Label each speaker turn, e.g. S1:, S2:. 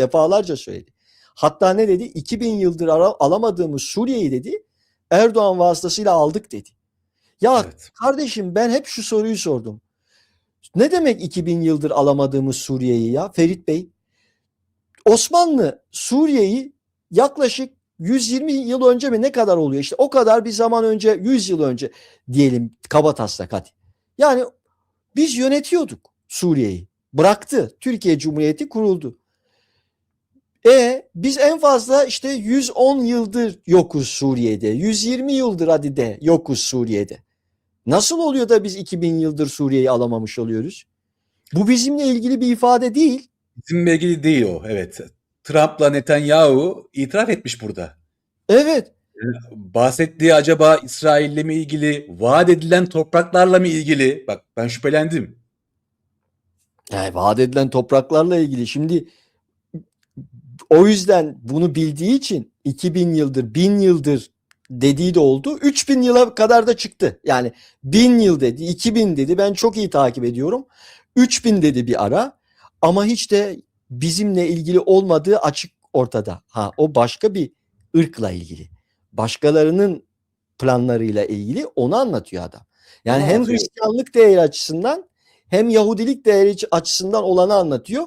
S1: Defalarca söyledi. Hatta ne dedi? 2000 yıldır alamadığımız Suriye'yi dedi Erdoğan vasıtasıyla aldık dedi. Ya
S2: Evet.
S1: kardeşim ben hep şu soruyu sordum. Ne demek 2000 yıldır alamadığımız Suriye'yi ya Ferit Bey? Osmanlı Suriye'yi yaklaşık 120 yıl önce mi ne kadar oluyor? İşte o kadar bir zaman önce 100 yıl önce diyelim kabataslak hadi. Yani biz yönetiyorduk Suriye'yi. Bıraktı. Türkiye Cumhuriyeti kuruldu. E biz en fazla işte 110 yıldır yokuz Suriye'de. 120 yıldır hadi de yokuz Suriye'de. Nasıl oluyor da biz 2000 yıldır Suriye'yi alamamış oluyoruz? Bu bizimle ilgili bir ifade değil.
S2: Bizimle ilgili değil o. Evet. Trump'la Netanyahu itiraf etmiş burada.
S1: Evet.
S2: Bahsettiği acaba İsrail'le mi ilgili, vaat edilen topraklarla mı ilgili? Bak ben şüphelendim.
S1: Yani vaat edilen topraklarla ilgili şimdi o yüzden bunu bildiği için 2000 yıldır 1000 yıldır dediği de oldu. 3000 yıla kadar da çıktı. Yani 1000 yıl dedi, 2000 dedi. Ben çok iyi takip ediyorum. 3000 dedi bir ara ama hiç de bizimle ilgili olmadığı açık ortada. Ha o başka bir ırkla ilgili. Başkalarının planlarıyla ilgili onu anlatıyor adam. Yani
S2: Onu
S1: hem
S2: anlatıyor.
S1: Hristiyanlık değeri açısından hem Yahudilik değeri açısından olanı anlatıyor.